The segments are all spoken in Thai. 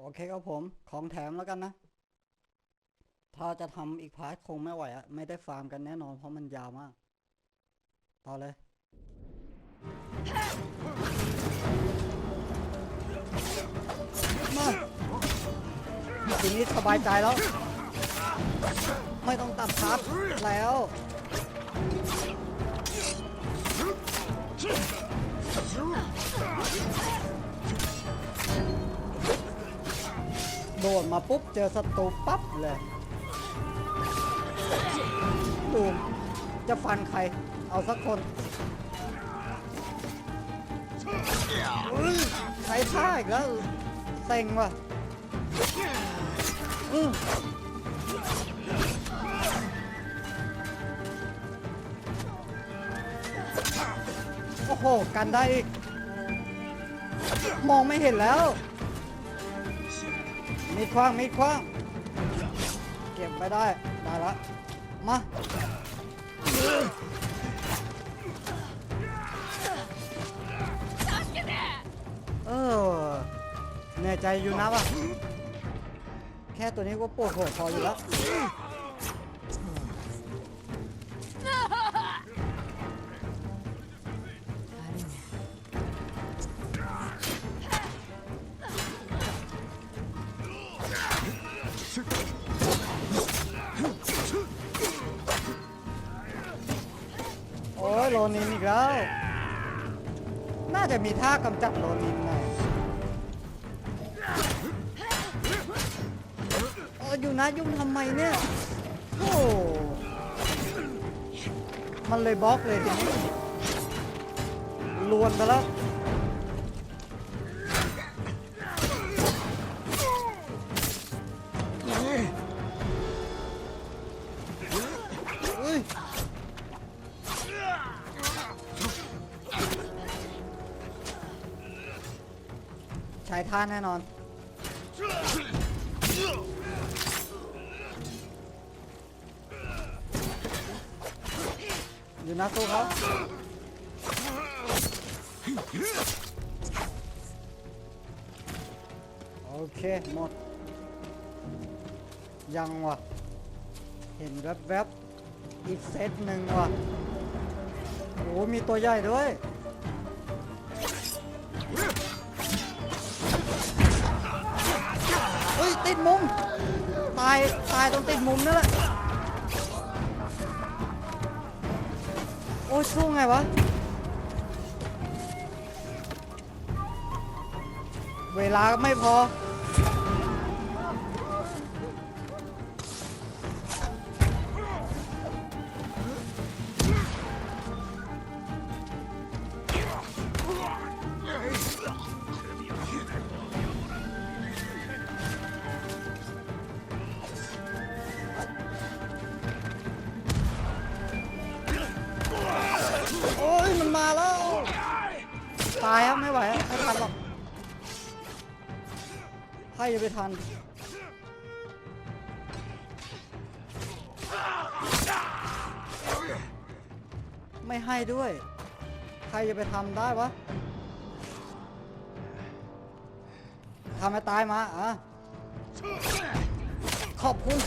โอเคครับผม ของแถมแล้วกันนะ ถ้าจะทำอีกพาร์ทคงไม่ไหวอะไม่ได้ฟาร์มกันแน่นอนเพราะมันยาวมาก ต่อเลย มาทีนี้สบายใจแล้ว ไม่ต้องตัดทับแล้ว ดดมาปุ๊บ เจอศัตรูปั๊บเลย ดูจะฟันใคร เอาสักคนใช้ท่าอีกแล้วเซ็งว่ะอื้อโอ้โห กันได้อีก มองไม่เห็นแล้ว มีคว้างมีคว้างเก็บไปได้ ได้ละ มา เออเหนื่อยใจอยู่นะวะแค่ตัวนี้ก็ปวดหัวพออยู่แล้ว อ้ยโลนินอีกแล้ว น่าจะมีท่ากำจัดโลนินหน่อยโอ้ยอยู่นะยุ่งทำไมเนี่ยโอ้มันเลยบล็อกเลยทีนี้ลวนไปแล้ว ท่าแน่นอน อยู่นะสู้เขาโอเค หมด ยังวะเห็นแวบๆอีกเซตหนึ่งวะโอ้มีตัวใหญ่ด้วย ติดมุม ตาย ตายตรงติดมุมนั่นแหละ โอ้ยสู้ไงวะ เวลาไม่พอ มาแล้ว ตายครับไม่ไหวไม่ทันหรอกให้จะไปทันไม่ให้ด้วย ใครจะไปทำได้วะทำให้ตายมาอะขอบคุณ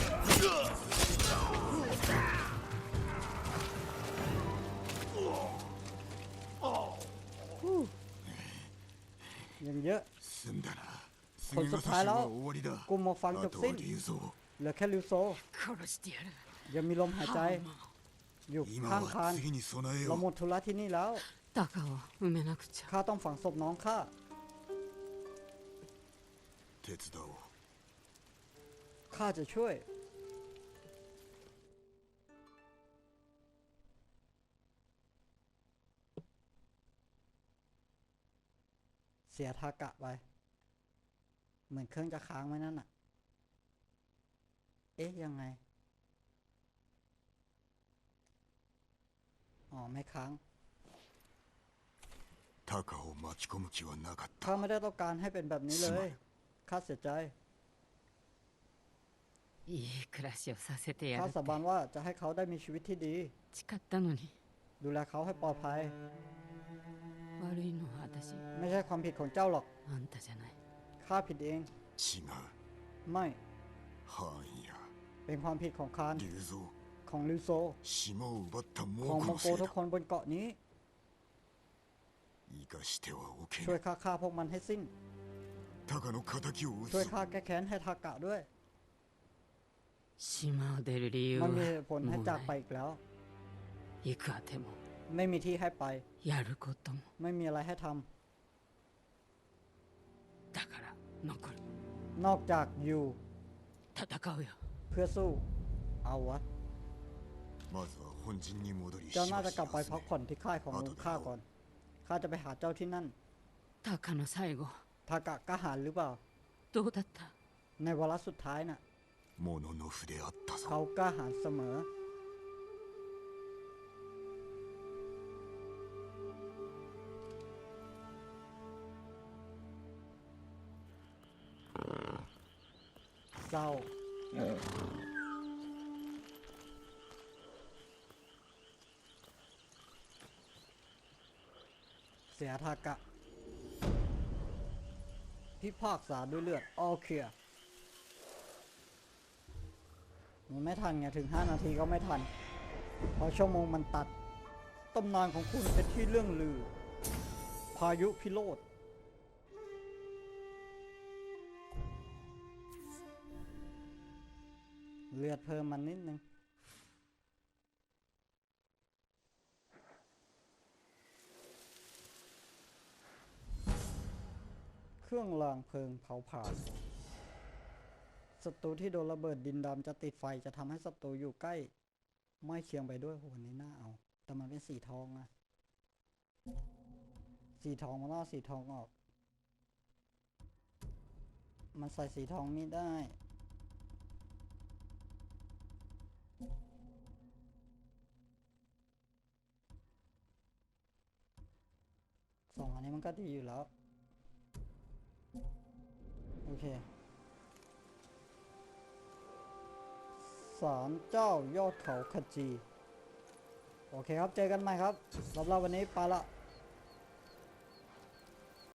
ยังเยอะ คนสุดท้ายแล้วกลุ่มหอกฟังจบสิ้นเหลือแค่ลิวโซยังมีลมหายใจ อยู่ข้างคานเราหมดธุระที่นี่แล้วข้าต้องฝังศพน้องข้าข้าจะช่วย เสียทากะไป เหมือนเครื่องจะค้างไว้นั่นอะเอ๊ะ ยังไง อ๋อ ไม่ค้างข้าไม่ได้ต้องการให้เป็นแบบนี้เลยข้าเสียใจข้าสาบานว่าจะให้เขาได้มีชีวิตที่ดีดูแลเขาให้ปลอดภัย ไม่ใช่ความผิดของเจ้าหรอกข้าผิดเอง ไม่เป็นความผิดของคานของลิวโซของมองโกทุกคนบนเกาะนี้ช่วยข้าฆ่าพวกมันให้สิ้นช่วยข้าแก้แค้นให้ทากะด้วยมันมีผลให้จากไปอีกแล้ว ไม่มีที่ให้ไป やることも ไม่มีอะไรให้ทำ だから残る นอกจากอยู่ 戦うよ เพื่อสู้ เอาวะ まずは本陣に戻り เจ้าน่าจะ し กลับ ば ไป し พักผ่อนที่ค่ายของลุงข้าก่อน ข้าจะไปหาเจ้าที่นั่น タカの最後 ทากะกล้าหาญหรือเปล่า どうだった ในวาระสุดท้ายน่ะ モノノフであったぞ เขากล้าหาญเสมอ เศร้าเสียทากะพิพากษาด้วยเลือดออเคลียร์มันไม่ทันไงถึง 5 นาทีก็ไม่ทันเพราะชั่วโมงมันตัดตำนานของคุณเป็นที่เรื่องลือ พายุพิโรธ เลือดเพิ่มมันนิดนึงเครื่องรางเพลิงเผาผลาญศัตรูที่โดนระเบิดดินดำจะติดไฟจะทำให้ศัตรูอยู่ใกล้ ไม่เคียงไปด้วยโหวันนี้น่าเอา แต่มันเป็นสีทองอะสีทองมันล่อาสีทองออก มันใส่สีทองไม่ได้ สองอันนี้มัน ก็ดีอยู่แล้ว โอเคศาลเจ้ายอดเขาขจี โอเคครับ เจอกันใหม่ครับสำหรับวันนี้ไปละ